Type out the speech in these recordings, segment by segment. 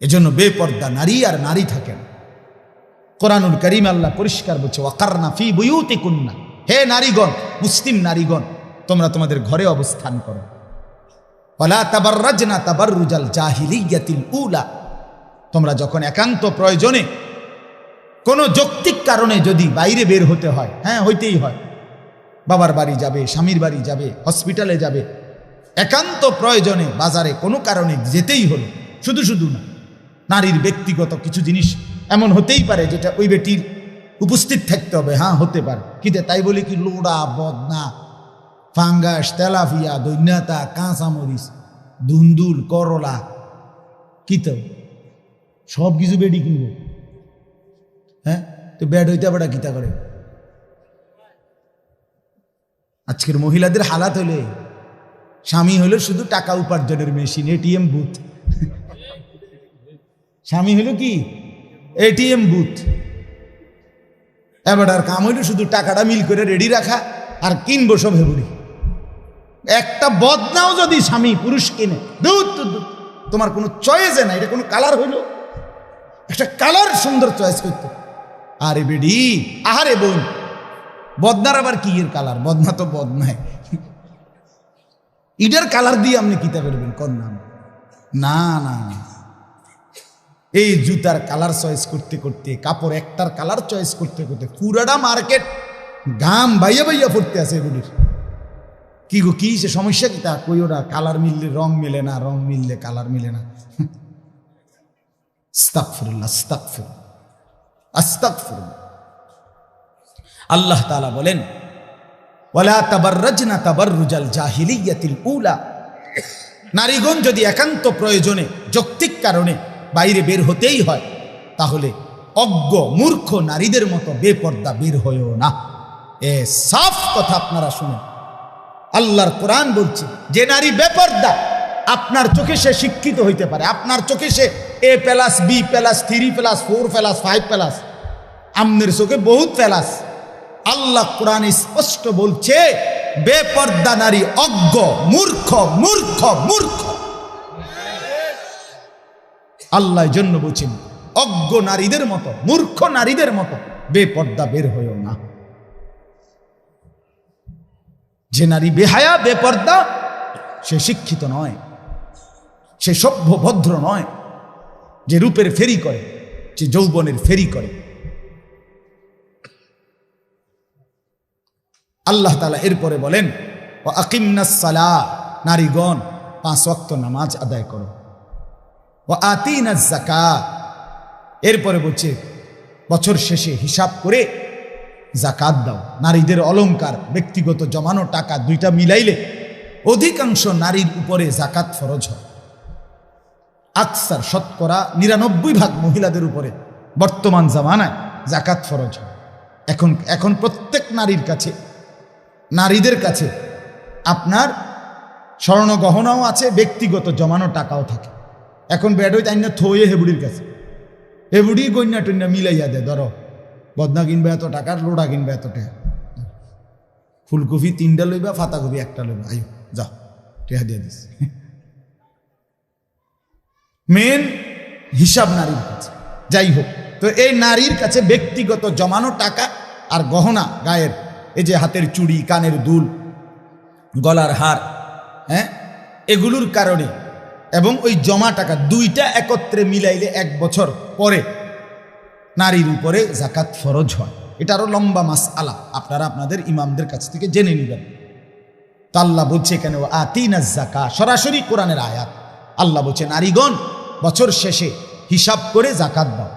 এজন্য বেপর্দা নারী আর নারী থাকেন কোরআনুল করিম আল্লাহ পরিষ্কার বলছে, ওয়াকারনা ফি বুয়ুতি কুন্না হে নারীগণ, মুসলিম নারীগণ, তোমরা তোমাদের ঘরে অবস্থান করো। ওয়ালা তাবাররাজনা তাবাররুজাল জাহিলিয়াতিল উলা। তোমরা যখন একান্ত প্রয়োজনে কোনো যৌক্তিক কারণে যদি বাইরে বের হতে হয় হ্যাঁ হইতেই হয়। বাবার বাড়ি যাবে, স্বামীর বাড়ি যাবে, হসপিটালে যাবে। একান্ত প্রয়োজনে বাজারে কোনো কারণে যেতেই হলো, শুধু শুধু না। নারীর ব্যক্তিগত কিছু জিনিস এমন হতেই পারে যেটা ওই বেটির উপস্থিত থাকতে হবে। হ্যাঁ হতে পারে। কিতে তাই বলে কি, লোড়া, বদনা, ফাঙ্গাস তেলাফিয়া দৈন্যতা, কাঁচামরিচ, ধুন্দুল, করলা, কি তো? সব কিছু বেডি কিনব। হ্যাঁ তো ব্যাড হইতে আবার কিতা করে? আজকের মহিলাদের হালাত হলে স্বামী হলো শুধু টাকা উপার্জনের মেশিন এটিএম বুথ স্বামী হলো কি? ATM booth. এবার আর কাম হইল শুধু টাকাটা মিল করে রেডি রাখা আর কিনবো সব হেবুড়ি। একটা বদনাও যদি স্বামী পুরুষ কিনে দূর। তোমার কোনো চয়েসে না এটা কোনো কালার হইল? একটা কালার সুন্দর চয়েস করতে। আরে বেডি, আহারে বোন, বদনার আবার কি এর কালার? বদনা তো বদনায় ইটার কালার দিয়ে আপনি কিতা করবেন? কোন নাম। না না না। এই জুতার কালার চয়েস করতে করতে, কাপড় একটার কালার চয়েস করতে করতে পুরাটা মার্কেট গাম বাইয়া বাইয়া পড়তে আছে এগুলির। কি গো, কি সে সমস্যা কি? তা কই ওরা কালার মিললে রং মিলে না, রং মিললে কালার মিলে না। আল্লাহ তাআলা বলেন নারীগণ যদি একান্ত প্রয়োজনে, যৌক্তিক কারণে বাইরে বের হতেই হয়। তাহলে অজ্ঞ, মূর্খ নারীদের মতো বেপর্দা বের হয়েও না। এ সাফ কথা আপনারা শুনুন। আল্লাহর কোরআন বলছে, যে নারী বেপর্দা, আপনার চোখে সে শিক্ষিত হইতে পারে। আপনার চোখে সে A plus, B plus, three plus, four plus, five plus, আমনের চোখে বহুত প্লাস। আল্লাহ কোরআন স্পষ্ট বলছে, বেপর্দা নারী অজ্ঞ, মূর্খ মূর্খ মূর্খ আল্লাহ জন্য বলছেন অজ্ঞ নারীদের মতো, মূর্খ নারীদের মতো বেপর্দা বের হয়েও না। যে নারী বেহায়া, বেপর্দা, সে শিক্ষিত নয়, সে সভ্য ভদ্র নয়, যে রূপের ফেরি করে, যে যৌবনের ফেরি করে। আল্লাহ তালা এরপরে বলেন ও আকিমনাসালা নারীগণ, পাঁচ ওয়াক্ত নামাজ আদায় করো। ও আতিনা এরপরে বলছে, বছর শেষে হিসাব করে জাকাত দাও। নারীদের অলংকার, ব্যক্তিগত জমানো টাকা দুইটা মিলাইলে অধিকাংশ নারীর উপরে জাকাত ফরজ হয়। আকসার শতকরা নিরানব্বই ভাগ মহিলাদের উপরে বর্তমান জামানায় জাকাত ফরজ হয়। এখন এখন প্রত্যেক নারীর কাছে, নারীদের কাছে আপনার স্বর্ণ গহনাও আছে, ব্যক্তিগত জমানো টাকাও থাকে। এখন ব্যাডই তাই না থয়ে হেবুড়ির কাছে। হেবুড়ি গন্যা টন্যা মিলাইয়া দে, ধরো। বদনা কিনবে এত টাকার লোড়া কিনবে এত টাকা। ফুলকপি তিনটা লইবা, ফাতাকপি একটা লইবা। আয়ু যা, টেহা দিয়ে দিস। মেন হিসাব নারীর কাছে। যাই হোক, তো এই নারীর কাছে ব্যক্তিগত জমানো টাকা আর গহনা গায়ের, এই যে হাতের চুড়ি, কানের দুল, গলার হার হ্যাঁ? এগুলোর কারণে এবং ওই জমা টাকা দুইটা একত্রে মিলাইলে এক বছর পরে নারীর উপরে জাকাত ফরজ হয়। এটা আরও লম্বা মাস আলা আপনারা আপনাদের ইমামদের কাছ থেকে জেনে নেবেন। তা আল্লাহ বলছে এখানে আতিনা জাকা সরাসরি কোরআনের আয়াত। আল্লাহ বলছে, নারীগণ, বছর শেষে হিসাব করে জাকাত দাও।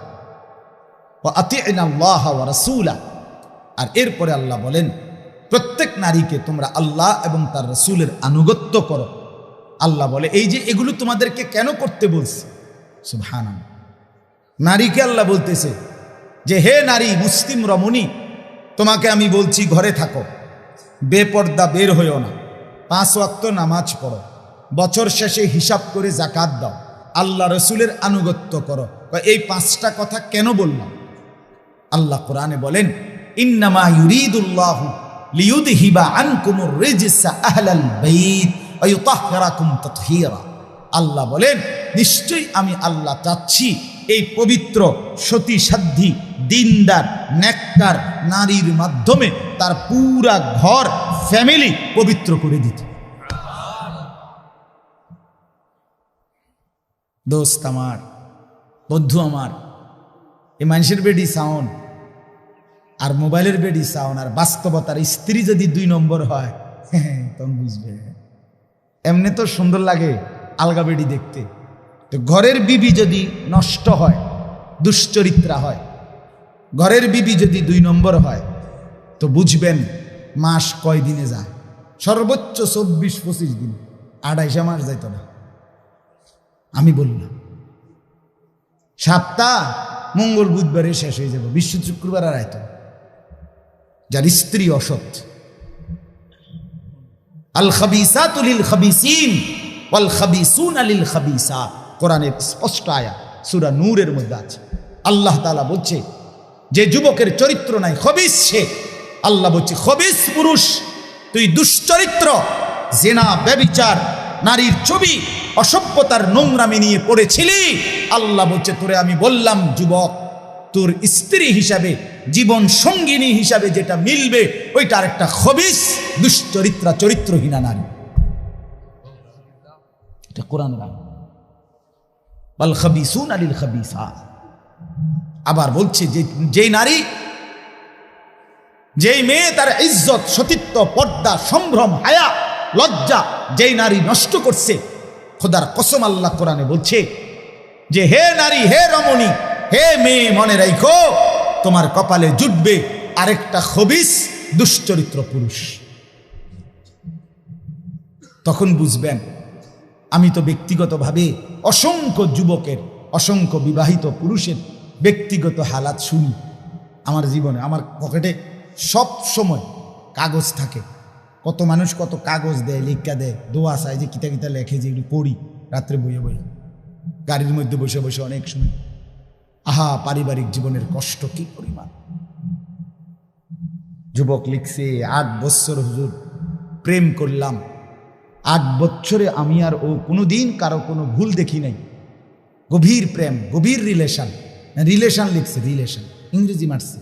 ও আল্লাহ রাসুলা আর এরপরে আল্লাহ বলেন, প্রত্যেক নারীকে তোমরা আল্লাহ এবং তার রসুলের আনুগত্য করো। আল্লাহ বলে, এই যে এগুলো তোমাদেরকে কেন করতে বলছে? সুবহান নারীকে আল্লাহ বলতেছে যে, হে নারী, মুসলিম রমণী, তোমাকে আমি বলছি ঘরে থাকো, বেপর্দা বের হইও না, পাঁচ ওয়াক্ত নামাজ পড়ো, বছর শেষে হিসাব করে জাকাত দাও, আল্লাহ রসুলের আনুগত্য করো। এই পাঁচটা কথা কেন বললাম? আল্লাহ কোরআনে বলেন, ইন্নামা ইউরিদুল্লাহ লিয়ুদহিবা আনকুমুর রিজসা আহলাল বাইত। আল্লাহ বলেন, নিশ্চয়ই আমি আল্লাহ চাচ্ছি এই পবিত্র সতী সাধ্যী দিনদার, নেককার নারীর মাধ্যমে তার পুরা ঘর ফ্যামিলি পবিত্র করে দিতে। দোস্ত আমার, বন্ধু আমার, এই মানুষের বেডি সাউন্ড আর মোবাইলের বেডি সাউন্ড আর বাস্তবতার স্ত্রী যদি দুই নম্বর হয়, তখন বুঝবে। এমনি তো সুন্দর লাগে আলগা বেডি দেখতে। তো ঘরের বিবি যদি নষ্ট হয়, দুশ্চরিত্রা হয়, ঘরের বিবি যদি দুই নম্বর হয়, তো বুঝবেন মাস কয় দিনে যায়? সর্বোচ্চ চব্বিশ, পঁচিশ দিন, আড়াইশো মাস যাইত না। আমি বললাম সপ্তাহ মঙ্গল বুধবারে শেষ হয়ে যাব বিশ্ব শুক্রবার আর আয়ত যার স্ত্রী অসৎ আল খাবিসা তুলিল খাবিসিন ওয়াল খাবিসুন আলিল খাবিসা কোরআনের স্পষ্ট আয়া সুরা নূরের মধ্যে আছে। আল্লাহ তাআলা বলছে, যে যুবকের চরিত্র নাই খবিস সে। আল্লাহ বলছে, খবিস পুরুষ, তুই দুশ্চরিত্র, জেনা, ব্যবিচার, নারীর ছবি, অসভ্যতার নোংরামি নিয়ে পড়েছিলি। আল্লাহ বলছে, তোরে আমি বললাম, যুবক, তোর স্ত্রী হিসাবে জীবন সঙ্গিনী হিসাবে যেটা মিলবে, ওইটা আরেকটা খবিস, দুশ্চরিত্রা চরিত্রহীনা নারী। এটা কোরআন বল খাবিসুন আলিল খাবিসা। আবার বলছে যে, যেই নারী, যেই মেয়ে তার ইজ্জত, সতীত্ব, পর্দা, সম্ভ্রম, হায়া, লজ্জা, যেই নারী নষ্ট করছে, খোদার কসম আল্লাহ কোরআনে বলছে যে, হে নারী, হে রমণী, হে মেয়ে, মনে রাখো তোমার কপালে জুটবে আরেকটা খবিস দুশ্চরিত্র পুরুষ। তখন বুঝবেন, আমি তো ব্যক্তিগতভাবে অসংখ্য যুবকের, অসংখ্য বিবাহিত পুরুষের ব্যক্তিগত হালাত শুনি। আমার জীবনে, আমার পকেটে সব সময় কাগজ থাকে। কত মানুষ কত কাগজ দেয়, লিখা দেয়, দোয়া চায় যে কিতা কিতা লেখে যে পড়ি, রাত্রে বইয়ে বই গাড়ির মধ্যে বসে বসে অনেক সময় আহা, পারিবারিক জীবনের কষ্ট কি পরিমাণ? যুবক লিখছে, আট বছর হুজুর, প্রেম করলাম। আট বছরে আমি আর ও কোনোদিন কারও কোনো ভুল দেখি নাই। গভীর প্রেম, গভীর রিলেশন। রিলেশন লিখছে, রিলেশন, ইংরেজি মারছে।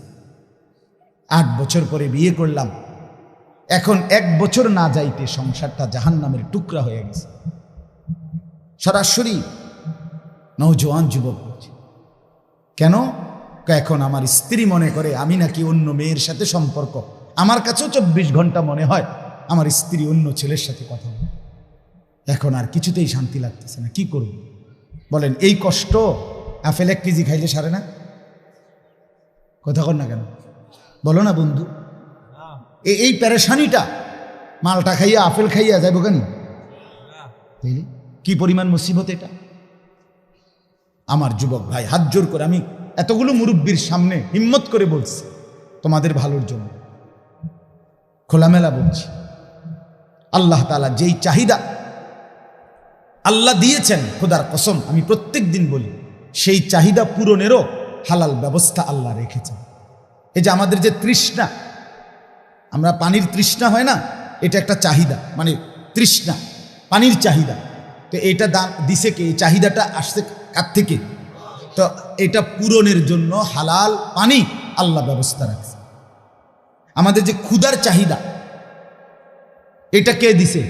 আট বছর পরে বিয়ে করলাম। এখন এক বছর না যাইতে সংসারটা জাহান নামের টুকরা হয়ে গেছে। সরাসরি নৌজওয়ান যুবক কেন? এখন আমার স্ত্রী মনে করে আমি নাকি অন্য মেয়ের সাথে সম্পর্ক। আমার কাছেও চব্বিশ ঘণ্টা মনে হয় আমার স্ত্রী অন্য ছেলের সাথে কথা বলে। এখন আর কিছুতেই শান্তি লাগতেছে না, কি করব? বলেন, এই কষ্ট, আপেল এক কেজি খাইলে সারে না? কথা কর না কেন? বলো না বন্ধু। এই প্যারেশানিটা মালটা খাইয়া আপেল খাইয়া যাইব কেন? কি পরিমাণ মুসিবত এটা? আমার যুবক ভাই, হাত জোর করে, আমি এতগুলো মুরব্বীর সামনে হিম্মত করে বলছি, তোমাদের ভালোর জন্য। খোলামেলা বলছি, আল্লাহ তালা যেই চাহিদা আল্লাহ দিয়েছেন, খোদার কসম, আমি প্রত্যেক দিন বলি, সেই চাহিদা পূরণেরও হালাল ব্যবস্থা আল্লাহ রেখেছেন। এই যে আমাদের যে তৃষ্ণা, আমরা পানির তৃষ্ণা হয় না, এটা একটা চাহিদা মানে তৃষ্ণা, পানির চাহিদা। তো এটা দাম দিছে কে? এই চাহিদাটা আসছে কার থেকে। তো এটা পূরণের জন্য হালাল পানি আল্লাহ ব্যবস্থা রাখছে। আমাদের যে ক্ষুধার চাহিদা, এটা কে দিছে?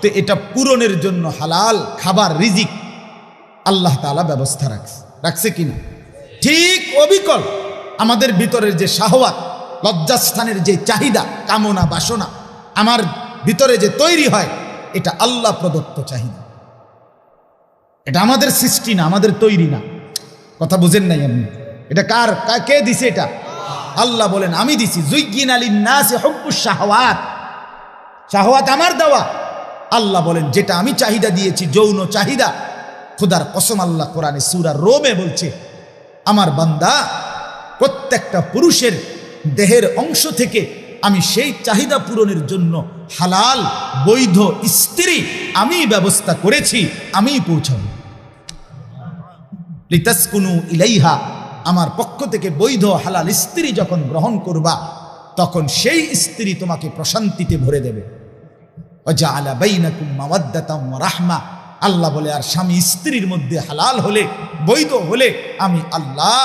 তো এটা পূরণের জন্য হালাল খাবার, রিজিক আল্লাহ তাআলা ব্যবস্থা রাখছে। রাখছে কিনা ঠিক অবিকল আমাদের ভিতরের যে শাহওয়াত, লজ্জাস্থানের যে চাহিদা, কামনা, বাসনা, আমার ভিতরে যে তৈরি হয়, এটা আল্লাহ প্রদত্ত চাহিদা। এটা আমাদের সৃষ্টি না, আমাদের তৈরি না। কথা বুঝেন নাই আপনি? এটা কার? কা- দিছে এটা? আল্লাহ বলেন, আমি দিছি। জুইগিন আলী নাসে হব্বুস শাহওয়াত। শাহওয়াত আমার দেওয়া। আল্লাহ বলেন, যেটা আমি চাহিদা দিয়েছি, যৌন চাহিদা, খুদার কসম আল্লাহ কোরআনে সুরা রোমে বলছে, আমার বান্দা প্রত্যেকটা পুরুষের দেহের অংশ থেকে আমি সেই চাহিদা পূরণের জন্য হালাল, বৈধ স্ত্রী আমি ব্যবস্থা করেছি আমি পৌঁছাবো। লিতাসকুনু ইলাইহা, আমার পক্ষ থেকে বৈধ হালাল স্ত্রী যখন গ্রহণ করবা, তখন সেই স্ত্রী তোমাকে প্রশান্তিতে ভরে দেবে। অজা আলা বাইনাকুম মাওয়াদ্দাতাম রাহমা, আল্লাহ বলে, আর স্বামী স্ত্রীর মধ্যে হালাল হলে, বৈধ হলে আমি আল্লাহ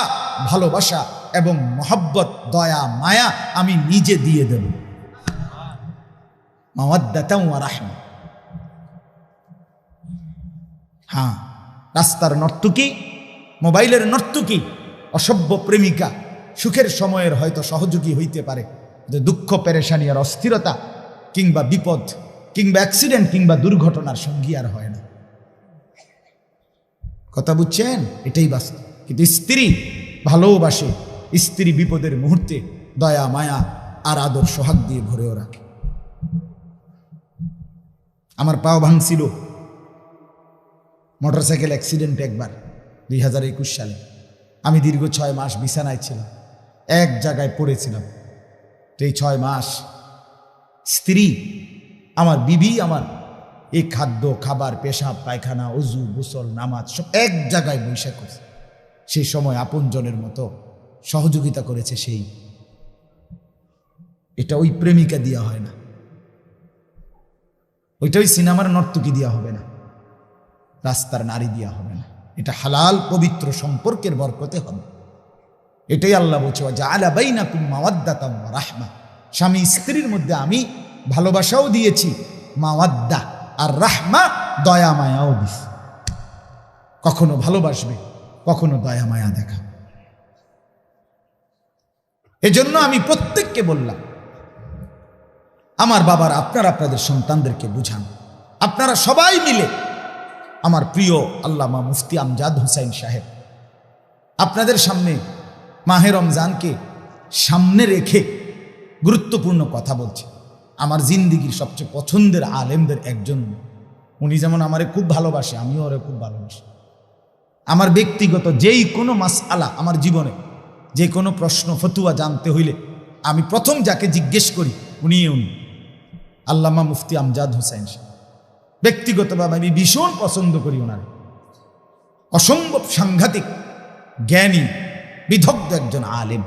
ভালোবাসা এবং মহাব্বত, দয়া, মায়া আমি নিজে দিয়ে দেব। মাওয়াদ্দাতাম রাহমা। হ্যাঁ রাস্তার নর্তকী মোবাইলের নর্তুকি, অসভ্য প্রেমিকা, সুখের সময়ের হয়তো সহযোগী হইতে পারে। যে দুঃখ, পেরেশানি আর অস্থিরতা কিংবা বিপদ কিংবা অ্যাক্সিডেন্ট কিংবা দুর্ঘটনার সঙ্গী আর হয় না। কথা বুঝছেন? এটাই বাস্তব। কিন্তু স্ত্রী ভালোবাসে, স্ত্রী বিপদের মুহূর্তে দয়া, মায়া আর আদর, সোহাগ দিয়ে ভরেও রাখে। আমার পাও ভাঙছিল। মোটরসাইকেল অ্যাক্সিডেন্ট একবার। দুই হাজার একুশ সালে। আমি দীর্ঘ ছয় মাস বিছানায় ছিলাম। এক জায়গায় পড়েছিলাম। এই ছয় মাস স্ত্রী, আমার বিবি, আমার এই খাদ্য, খাবার, পেশাব, পায়খানা, অজু, গোসল, নামাজ সব এক জায়গায় বৈশাখ করছে। সেই সময় আপনজনের মতো সহযোগিতা করেছে সেই। এটা ওই প্রেমিকা দিয়া হয় না। ওইটা ওই সিনেমার নর্তকী দিয়া হবে না। রাস্তার নারী দিয়া হবে না। এটা হালাল পবিত্র সম্পর্কের বরকতে হবে। এটাই আল্লাহ বলছে আলা বাইনা মাওয়াদ্দাতাম ওয়া রাহমা স্বামী স্ত্রীর মধ্যে আমি ভালোবাসাও দিয়েছি, মাওয়াদ্দা আর রাহমা দয়া মায়াও দিস কখনো ভালোবাসবে, কখনো দয়া মায়া দেখা এজন্য আমি প্রত্যেককে বললাম, আমার বাবার, আপনারা আপনাদের সন্তানদেরকে বুঝান। আপনারা সবাই মিলে আমার প্রিয় আল্লামা মুফতি আমজাদ হুসাইন সাহেব, আপনাদের সামনে মাহে রমজানকে সামনে রেখে গুরুত্বপূর্ণ কথা বলছে। আমার জিন্দিগির সবচেয়ে পছন্দের আলেমদের একজন, উনি যেমন আমারে খুব ভালোবাসে, আমিও ওরে খুব ভালোবাসি। আমার ব্যক্তিগত যেই কোনো মাসআলা আমার জীবনে, যে কোনো প্রশ্ন, ফতুয়া জানতে হইলে আমি প্রথম যাকে জিজ্ঞেস করি উনি উনি, আল্লামা মুফতি আমজাদ হুসাইন সাহেব। ব্যক্তিগতভাবে আমি ভীষণ পছন্দ করি ওনার। অসম্ভব সাংঘাতিক জ্ঞানী বিধগ্ধ একজন আলেম।